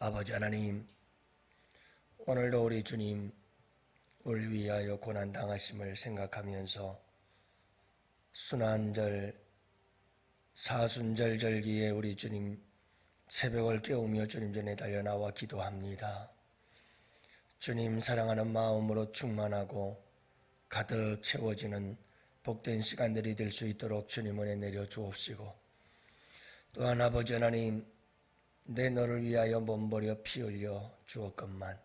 아버지 하나님, 오늘도 우리 주님, 우리 위하여 고난 당하심을 생각하면서 순환절, 사순절 절기에 우리 주님 새벽을 깨우며 주님 전에 달려나와 기도합니다. 주님 사랑하는 마음으로 충만하고 가득 채워지는 복된 시간들이 될 수 있도록 주님 은혜 내려 주옵시고 또한 아버지 하나님 내 너를 위하여 몸버려 피 흘려 주었건만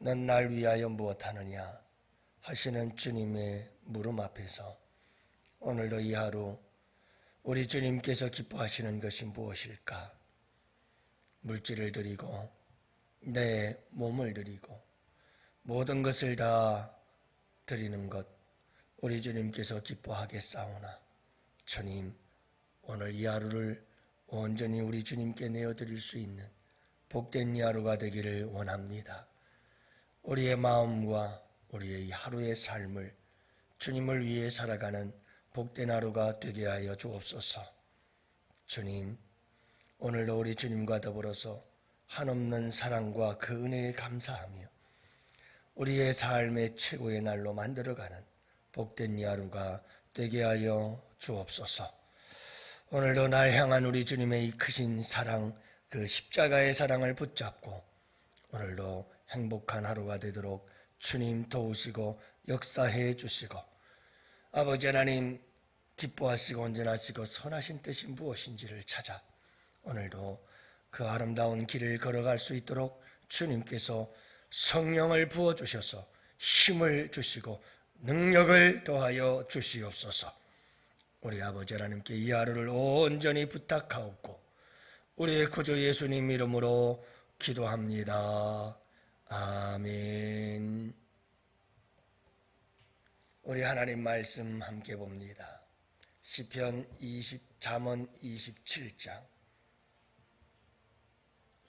넌 날 위하여 무엇하느냐 하시는 주님의 물음 앞에서 오늘도 이 하루 우리 주님께서 기뻐하시는 것이 무엇일까? 물질을 드리고 내 몸을 드리고 모든 것을 다 드리는 것 우리 주님께서 기뻐하겠사오나 주님 오늘 이 하루를 온전히 우리 주님께 내어드릴 수 있는 복된 이 하루가 되기를 원합니다. 우리의 마음과 우리의 이 하루의 삶을 주님을 위해 살아가는 복된 하루가 되게 하여 주옵소서. 주님, 오늘도 우리 주님과 더불어서 한없는 사랑과 그 은혜에 감사하며 우리의 삶의 최고의 날로 만들어가는 복된 이 하루가 되게 하여 주옵소서. 오늘도 날 향한 우리 주님의 이 크신 사랑, 그 십자가의 사랑을 붙잡고 오늘도 행복한 하루가 되도록 주님 도우시고 역사해 주시고 아버지 하나님 기뻐하시고 온전하시고 선하신 뜻이 무엇인지를 찾아 오늘도 그 아름다운 길을 걸어갈 수 있도록 주님께서 성령을 부어 주셔서 힘을 주시고 능력을 더하여 주시옵소서. 우리 아버지 하나님께 이 하루를 온전히 부탁하옵고 우리의 구주 예수님 이름으로 기도합니다. 아멘. 우리 하나님 말씀 함께 봅니다. 시편 20 잠언 27장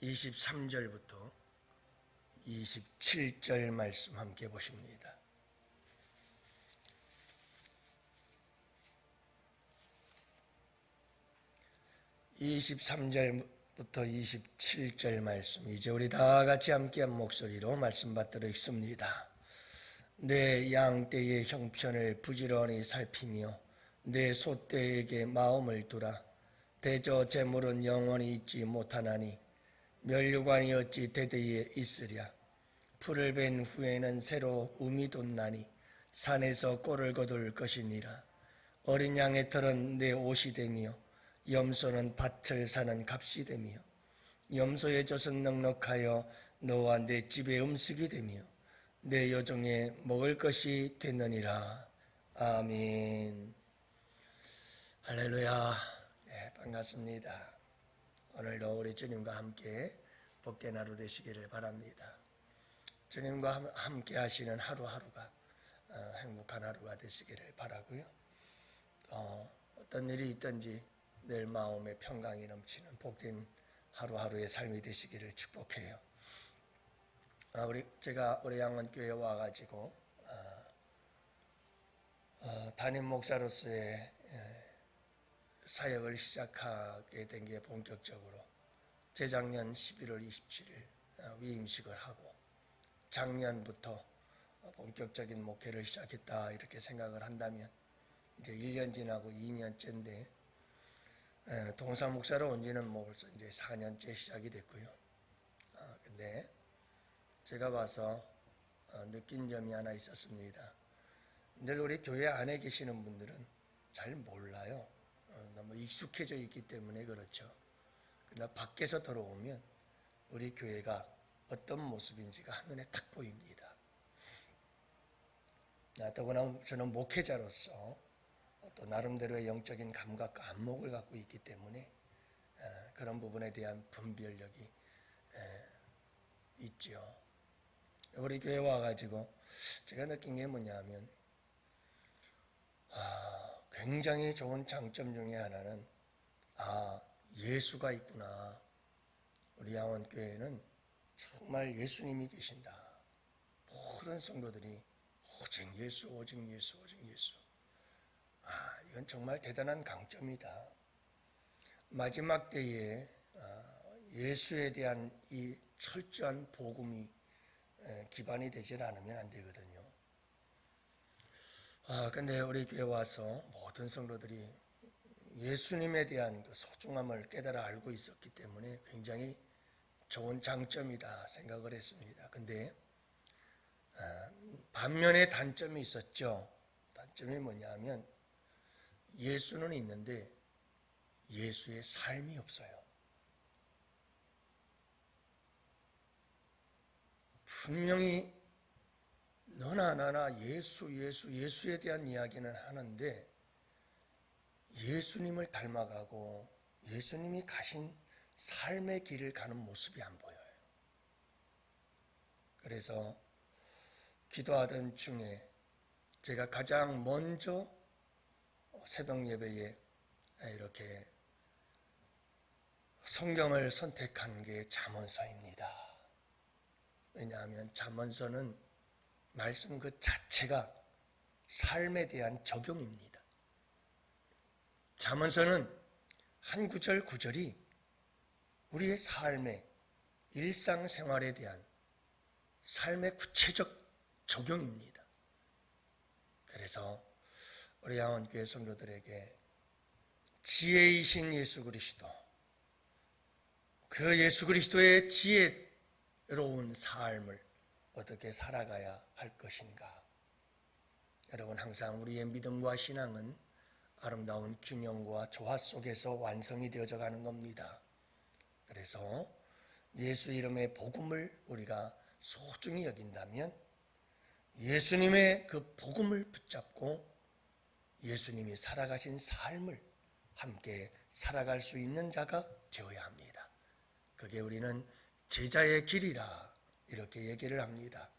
23절부터 27절 말씀 함께 보십니다. 23절부터 27절 말씀. 이제 우리 다 같이 함께한 목소리로 말씀 받들어 읽습니다. 내 양떼의 형편을 부지런히 살피며 내 소떼에게 마음을 두라. 대저 재물은 영원히 있지 못하나니 멸류관이 어찌 대대에 있으랴? 풀을 벤 후에는 새로 um이 돋나니 산에서 꼴을 거둘 것이니라. 어린 양의 털은 내 옷이 되며 염소는 밭을 사는 값이 되며 염소의 젖은 넉넉하여 너와 내 집의 음식이 되며 내 여종의 먹을 것이 되느니라. 아멘. 할렐루야. 네, 반갑습니다. 오늘도 우리 주님과 함께 복된 하루 되시기를 바랍니다. 주님과 함께 하시는 하루하루가 어, 행복한 하루가 되시기를 바라고요. 어, 어떤 일이 있든지 늘 마음에 평강이 넘치는 복된 하루하루의 삶이 되시기를 축복해요. 아, 우리 제가 우리 양원교회 와가지고 어, 어, 담임 목사로서의 에, 사역을 시작하게 된 게 본격적으로 재작년 11월 27일 어, 위임식을 하고 작년부터 본격적인 목회를 시작했다 이렇게 생각을 한다면 이제 1년 지나고 2년째인데 예, 동사 목사로 온 지는 뭐 이제 4년째 시작이 됐고요. 아, 근데 제가 봐서 어, 느낀 점이 하나 있었습니다. 늘 우리 교회 안에 계시는 분들은 잘 몰라요. 어, 너무 익숙해져 있기 때문에 그렇죠. 그러나 밖에서 들어오면 우리 교회가 어떤 모습인지가 한눈에 딱 보입니다. 더구나 저는 목회자로서 또 나름대로의 영적인 감각과 안목을 갖고 있기 때문에 그런 부분에 대한 분별력이 있죠. 우리 교회 와가지고 제가 느낀 게 뭐냐면 아, 굉장히 좋은 장점 중에 하나는 아 예수가 있구나. 우리 양원 교회는 정말 예수님이 계신다. 모든 성도들이 오직 예수, 오직 예수, 오직 예수. 아, 이건 정말 대단한 강점이다. 마지막 때에 아, 예수에 대한 이 철저한 복음이 에, 기반이 되질 않으면 안 되거든요. 아, 근데 우리 교회 와서 모든 성도들이 예수님에 대한 그 소중함을 깨달아 알고 있었기 때문에 굉장히 좋은 장점이다 생각을 했습니다. 근데 아, 반면에 단점이 있었죠. 단점이 뭐냐면 예수는 있는데 예수의 삶이 없어요. 분명히 너나 나나 예수, 예수, 예수에 대한 이야기는 하는데 예수님을 닮아가고 예수님이 가신 삶의 길을 가는 모습이 안 보여요. 그래서 기도하던 중에 제가 가장 먼저 새벽 예배에 이렇게 성경을 선택한 게 잠언서입니다. 왜냐하면 잠언서는 말씀 그 자체가 삶에 대한 적용입니다. 잠언서는 한 구절 구절이 우리의 삶의 일상생활에 대한 삶의 구체적 적용입니다. 그래서 우리 양원교회 성도들에게 지혜이신 예수 그리스도 그 예수 그리스도의 지혜로운 삶을 어떻게 살아가야 할 것인가? 여러분 항상 우리의 믿음과 신앙은 아름다운 균형과 조화 속에서 완성이 되어져 가는 겁니다. 그래서 예수 이름의 복음을 우리가 소중히 여긴다면 예수님의 그 복음을 붙잡고 예수님이 살아가신 삶을 함께 살아갈 수 있는 자가 되어야 합니다. 그게 우리는 제자의 길이라 이렇게 얘기를 합니다.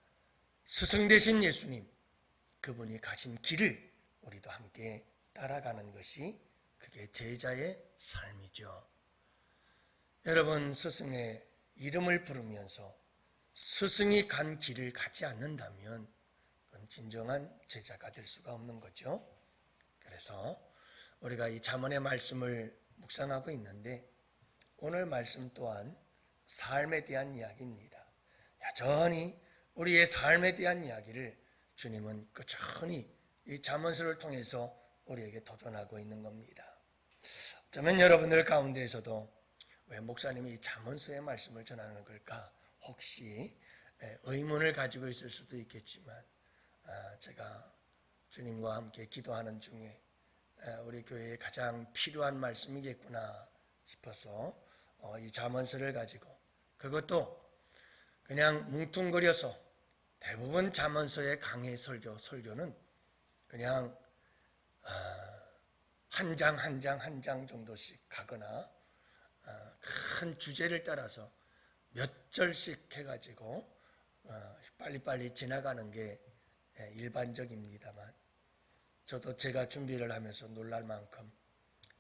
스승 되신 예수님, 그분이 가신 길을 우리도 함께 따라가는 것이 그게 제자의 삶이죠. 여러분, 스승의 이름을 부르면서 스승이 간 길을 가지 않는다면 진정한 제자가 될 수가 없는 거죠. 그래서 우리가 이 잠언의 말씀을 묵상하고 있는데 오늘 말씀 또한 삶에 대한 이야기입니다. 여전히 우리의 삶에 대한 이야기를 주님은 꾸준히 이 잠언서를 통해서 우리에게 도전하고 있는 겁니다. 어쩌면 여러분들 가운데에서도 왜 목사님이 이 잠언서의 말씀을 전하는 걸까? 혹시 의문을 가지고 있을 수도 있겠지만 아, 제가 주님과 함께 기도하는 중에 우리 교회에 가장 필요한 말씀이겠구나 싶어서 어, 이 잠언서를 가지고 그것도 그냥 뭉뚱거려서 대부분 잠언서의 강의 설교 설교는 그냥 아, 한장 한 장 한 장 정도씩 가거나 아, 큰 주제를 따라서 몇 절씩 해가지고 어, 빨리빨리 지나가는 게 예, 일반적입니다만 저도 제가 준비를 하면서 놀랄 만큼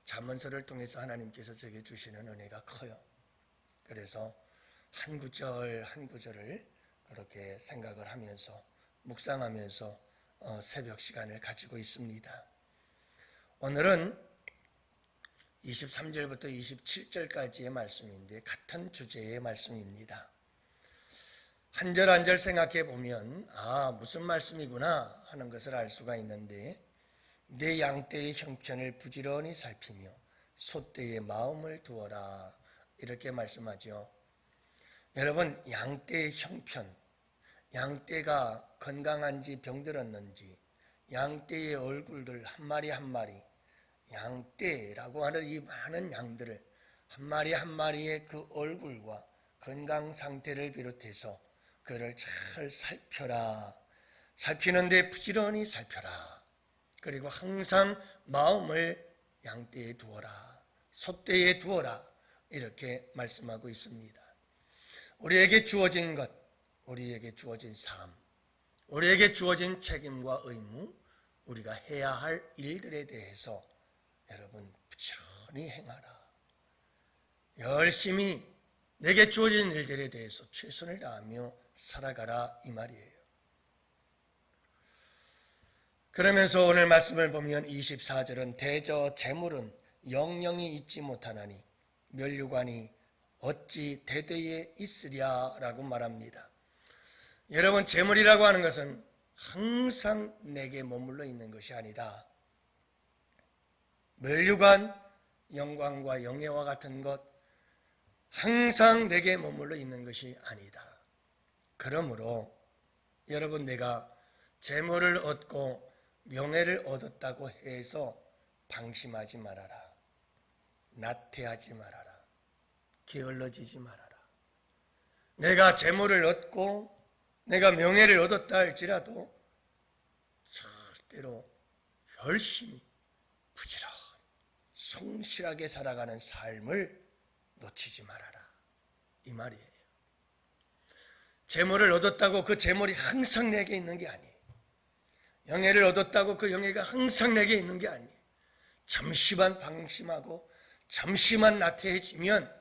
잠언서를 통해서 하나님께서 제게 주시는 은혜가 커요. 그래서 한 구절 한 구절을 그렇게 생각을 하면서 묵상하면서 어, 새벽 시간을 가지고 있습니다. 오늘은 23절부터 27절까지의 말씀인데 같은 주제의 말씀입니다. 한 절 한 절 생각해 보면 아 무슨 말씀이구나 하는 것을 알 수가 있는데 내 양떼의 형편을 부지런히 살피며 소떼의 마음을 두어라 이렇게 말씀하죠. 여러분 양떼의 형편 양떼가 건강한지 병들었는지 양떼의 얼굴들 한 마리 한 마리 양떼라고 하는 이 많은 양들을 한 마리 한 마리의 그 얼굴과 건강 상태를 비롯해서 그를 잘 살펴라. 살피는데 부지런히 살펴라. 그리고 항상 마음을 양떼에 두어라. 소떼에 두어라. 이렇게 말씀하고 있습니다. 우리에게 주어진 것, 우리에게 주어진 삶, 우리에게 주어진 책임과 의무, 우리가 해야 할 일들에 대해서 여러분 부지런히 행하라. 열심히 내게 주어진 일들에 대해서 최선을 다하며 살아가라 이 말이에요. 그러면서 오늘 말씀을 보면 24절은 대저 재물은 영영이 잊지 못하나니 멸류관이 어찌 대대에 있으랴라고 말합니다. 여러분 재물이라고 하는 것은 항상 내게 머물러 있는 것이 아니다. 멸류관 영광과 영예와 같은 것 항상 내게 머물러 있는 것이 아니다. 그러므로 여러분 내가 재물을 얻고 명예를 얻었다고 해서 방심하지 말아라. 나태하지 말아라. 게을러지지 말아라. 내가 재물을 얻고 내가 명예를 얻었다 할지라도 절대로 열심히 부지런히 성실하게 살아가는 삶을 놓치지 말아라. 이 말이에요. 재물을 얻었다고 그 재물이 항상 내게 있는 게 아니에요. 영예를 얻었다고 그 영예가 항상 내게 있는 게 아니에요. 잠시만 방심하고 잠시만 나태해지면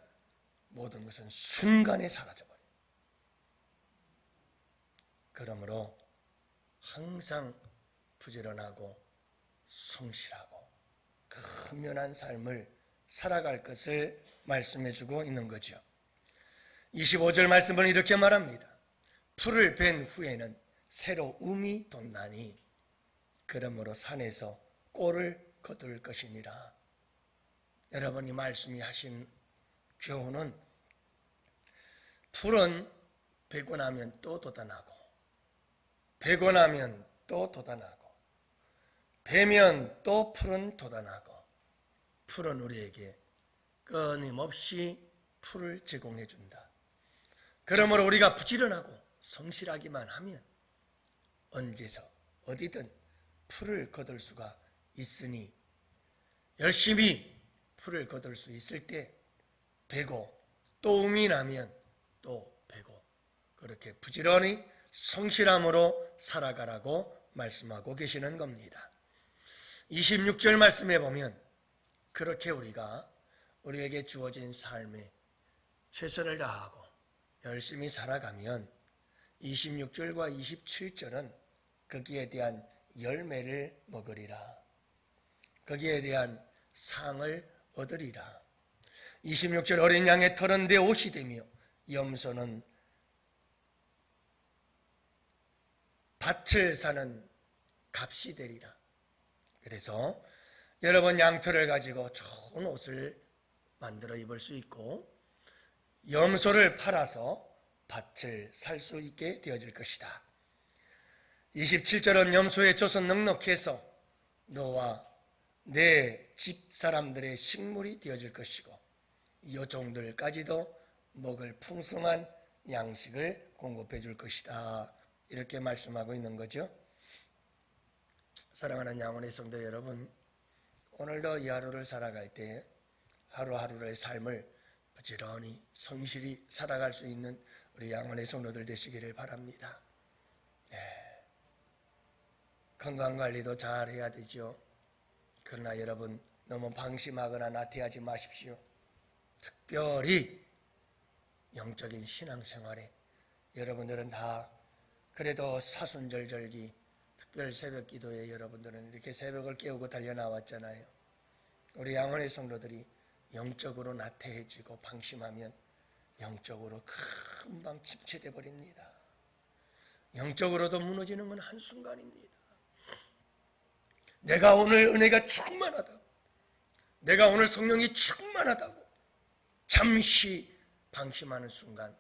모든 것은 순간에 사라져버려요. 그러므로 항상 부지런하고 성실하고 근면한 삶을 살아갈 것을 말씀해 주고 있는 거죠. 25절 말씀은 이렇게 말합니다. 풀을 벤 후에는 새로 um이 돋나니 그러므로 산에서 꼴을 거둘 것이니라. 여러분이 말씀이 하신 교훈은 풀은 베고 나면 또 돋아나고 베고 나면 또 돋아나고 베면 또 풀은 돋아나고 풀은 우리에게 끊임없이 풀을 제공해 준다. 그러므로 우리가 부지런하고 성실하기만 하면 언제서 어디든 풀을 거둘 수가 있으니 열심히 풀을 거둘 수 있을 때 베고 또 um이 나면 또 베고 그렇게 부지런히 성실함으로 살아가라고 말씀하고 계시는 겁니다. 26절 말씀에 보면 그렇게 우리가 우리에게 주어진 삶에 최선을 다하고 열심히 살아가면 26절과 27절은 거기에 대한 열매를 먹으리라. 거기에 대한 상을 얻으리라. 26절 어린 양의 털은 내 옷이 되며 염소는 밭을 사는 값이 되리라. 그래서 여러분 양털을 가지고 좋은 옷을 만들어 입을 수 있고 염소를 팔아서 밭을 살 수 있게 되어질 것이다. 27절은 염소의 젖은 넉넉해서 너와 내 집 사람들의 식물이 되어질 것이고 여종들까지도 먹을 풍성한 양식을 공급해 줄 것이다. 이렇게 말씀하고 있는 거죠. 사랑하는 양원의 성도 여러분, 오늘도 이 하루를 살아갈 때 하루하루의 삶을 부지런히 성실히 살아갈 수 있는 우리 양원의 성도들 되시기를 바랍니다. 예. 건강 관리도 잘 해야 되죠. 그러나 여러분 너무 방심하거나 나태하지 마십시오. 특별히 영적인 신앙생활에 여러분들은 다 그래도 사순절절기 특별 새벽 기도에 여러분들은 이렇게 새벽을 깨우고 달려나왔잖아요. 우리 양원의 성도들이 영적으로 나태해지고 방심하면 영적으로 금방 침체돼 버립니다. 영적으로도 무너지는 건 한순간입니다. 내가 오늘 은혜가 충만하다고, 내가 오늘 성령이 충만하다고, 잠시 방심하는 순간,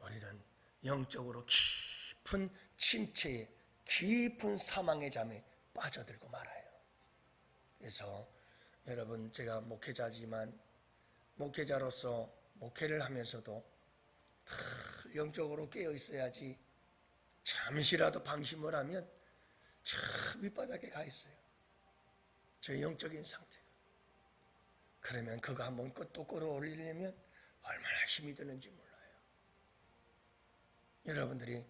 우리는 영적으로 깊은 침체에, 깊은 사망의 잠에 빠져들고 말아요. 그래서 여러분, 제가 목회자지만, 목회자로서 목회를 하면서도 영적으로 깨어 있어야지 잠시라도 방심을 하면 참 밑바닥에 가 있어요. 저 영적인 상태가. 그러면 그거 한번 또 끌어올리려면 얼마나 힘이 드는지 몰라요. 여러분들이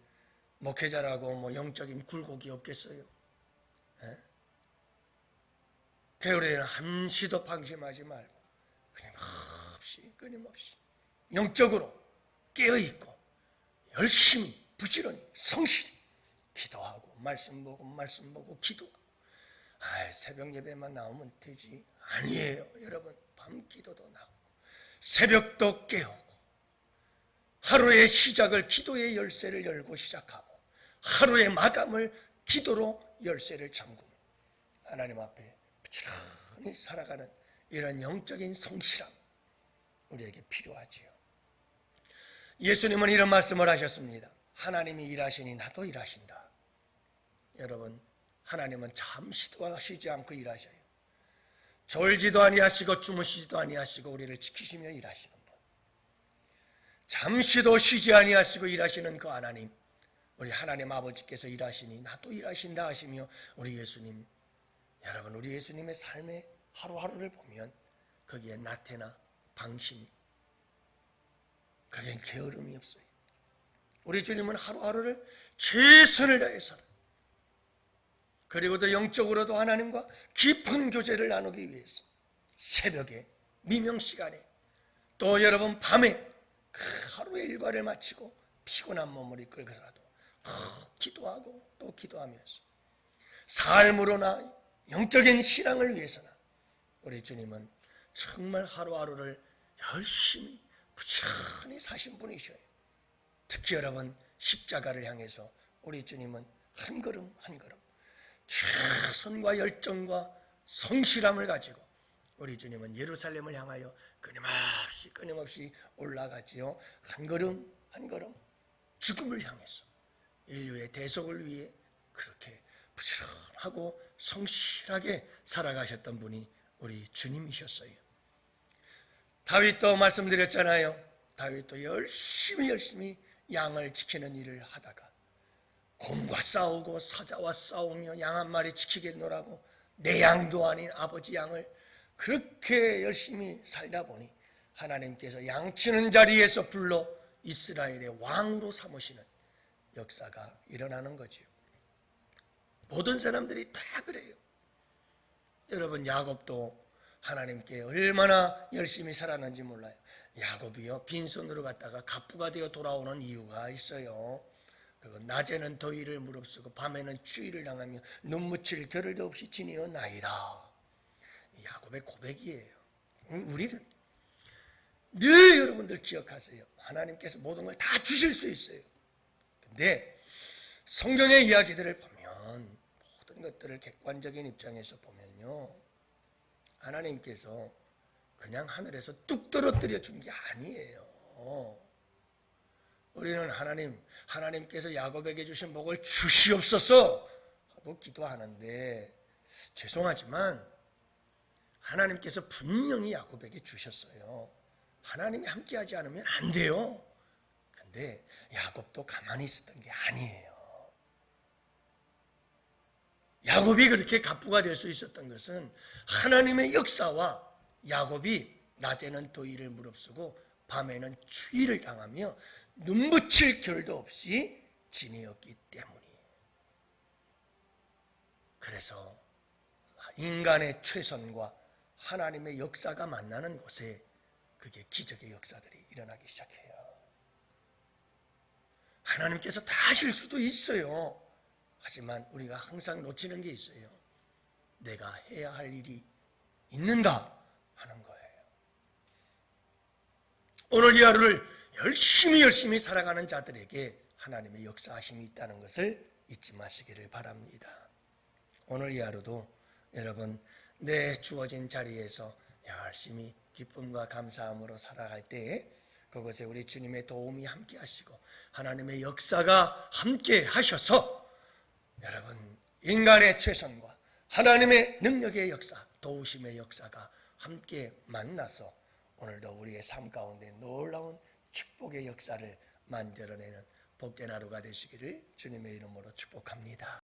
목회자라고 뭐 영적인 굴곡이 없겠어요? 예? 겨울에는 한시도 방심하지 말고 끊임없이 끊임없이 영적으로 깨어있고 열심히 부지런히 성실히 기도하고 말씀 보고 말씀 보고 기도하고 아, 새벽 예배만 나오면 되지. 아니에요, 여러분. 밤 기도도 나오고 새벽도 깨우고 하루의 시작을 기도의 열쇠를 열고 시작하고 하루의 마감을 기도로 열쇠를 잠그고 하나님 앞에 부지런히 살아가는 이런 영적인 성실함 우리에게 필요하지요. 예수님은 이런 말씀을 하셨습니다. 하나님이 일하시니 나도 일하신다. 여러분, 하나님은 잠시도 쉬지 않고 일하셔요. 졸지도 아니하시고 주무시지도 아니하시고 우리를 지키시며 일하시는 분. 잠시도 쉬지 아니하시고 일하시는 그 하나님. 우리 하나님 아버지께서 일하시니 나도 일하신다 하시며 우리 예수님 여러분 우리 예수님의 삶의 하루하루를 보면 거기에 나태나 방심이 거기엔 게으름이 없어요. 우리 주님은 하루하루를 최선을 다해 살아. 그리고도 영적으로도 하나님과 깊은 교제를 나누기 위해서 새벽에 미명 시간에 또 여러분 밤에 그 하루의 일과를 마치고 피곤한 몸을 이끌고라도 기도하고 또 기도하면서 삶으로나 영적인 신앙을 위해서나 우리 주님은 정말 하루하루를 열심히 부지런히 사신 분이셔요. 특히 여러분 십자가를 향해서 우리 주님은 한 걸음 한 걸음 최선과 열정과 성실함을 가지고 우리 주님은 예루살렘을 향하여 끊임없이 끊임없이 올라가지요. 한 걸음 한 걸음 죽음을 향해서 인류의 대속을 위해 그렇게 부지런하고 성실하게 살아가셨던 분이 우리 주님이셨어요. 다윗도 말씀드렸잖아요. 다윗도 열심히 열심히 양을 지키는 일을 하다가 곰과 싸우고 사자와 싸우며 양 한 마리 지키겠노라고 내 양도 아닌 아버지 양을 그렇게 열심히 살다 보니 하나님께서 양치는 자리에서 불러 이스라엘의 왕으로 삼으시는 역사가 일어나는 거지요. 모든 사람들이 다 그래요. 여러분 야곱도 하나님께 얼마나 열심히 살았는지 몰라요. 야곱이요 빈손으로 갔다가 갑부가 되어 돌아오는 이유가 있어요. 낮에는 더위를 무릅쓰고 밤에는 추위를 당하며 눈 묻힐 겨를도 없이 지니어 나이다. 야곱의 고백이에요. 우리는 늘 여러분들 기억하세요. 하나님께서 모든 걸 다 주실 수 있어요. 근데 성경의 이야기들을 보면 모든 것들을 객관적인 입장에서 보면요. 하나님께서 그냥 하늘에서 뚝 떨어뜨려 준 게 아니에요. 우리는 하나님, 하나님께서 야곱에게 주신 복을 주시옵소서 하고 기도하는데 죄송하지만 하나님께서 분명히 야곱에게 주셨어요. 하나님이 함께하지 않으면 안 돼요. 근데 야곱도 가만히 있었던 게 아니에요. 야곱이 그렇게 갑부가 될 수 있었던 것은 하나님의 역사와 야곱이 낮에는 더위를 무릅쓰고 밤에는 추위를 당하며 눈붙일 겨를도 없이 지내었기 때문이에요. 그래서 인간의 최선과 하나님의 역사가 만나는 곳에 그게 기적의 역사들이 일어나기 시작해요. 하나님께서 다 하실 수도 있어요. 하지만 우리가 항상 놓치는 게 있어요. 내가 해야 할 일이 있는가 하는 거예요. 오늘 이 하루를 열심히 열심히 살아가는 자들에게 하나님의 역사하심이 있다는 것을 잊지 마시기를 바랍니다. 오늘 이 하루도 여러분 내 주어진 자리에서 열심히 기쁨과 감사함으로 살아갈 때에 그것에 우리 주님의 도움이 함께 하시고 하나님의 역사가 함께 하셔서 여러분 인간의 최선과 하나님의 능력의 역사, 도우심의 역사가 함께 만나서 오늘도 우리의 삶 가운데 놀라운 축복의 역사를 만들어내는 복된 하루가 되시기를 주님의 이름으로 축복합니다.